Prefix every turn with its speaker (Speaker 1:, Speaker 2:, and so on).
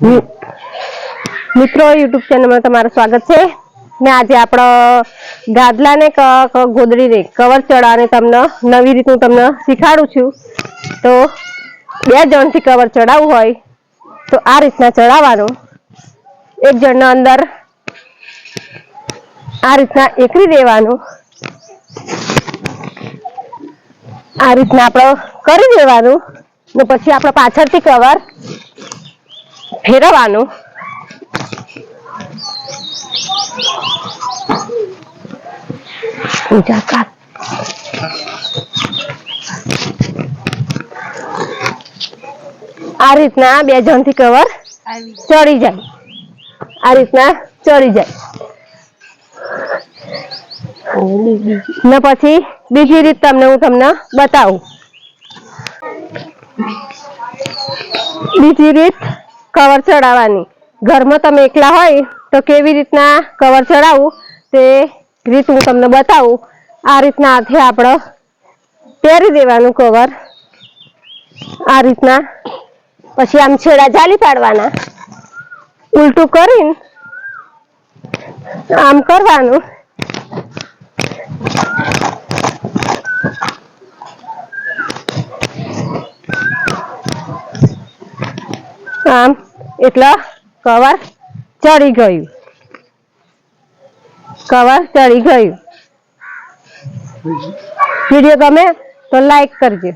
Speaker 1: મિત્રો, યુટ્યુબ ચેનલમાં તમારું સ્વાગત છે. ને આજે આપણો ગાદલાને ગોદડીને કવર ચડાવવાની તમને નવી રીતનું તમને શીખાડું છું. તો બે જણથી કવર ચડાવવું હોય તો આ રીતના ચડાવવાનું. એક જણના અંદર આ રીતના એકરી દેવાનું. આ રીતના આપણે કરી દેવાનું. ને પછી આપણે પાછળથી કવર ફેરવવાનું પૂજા કાપ. આ રીતના બે જણથી કવર ચડી જાય. આ રીતના ચડી જાય. ને પછી બીજી રીત તમને હું તમને બતાવું. બીજી રીત કવર ચડાવવાની. ઘરમાં તમે એકલા હોય તો કેવી રીતના કવર ચડાવવું તે રીત હું તમને બતાવું. આ રીતના હાથે આપણે પહેરી દેવાનું કવર. આ રીતના. પછી આમ છેડા જાલી પાડવાના. ઉલટું કરીને આમ કરવાનું. આમ એટલે કવર ચડી ગયું. કવર ચડી ગયું. વીડિયો ગમે તો લાઈક કરજો.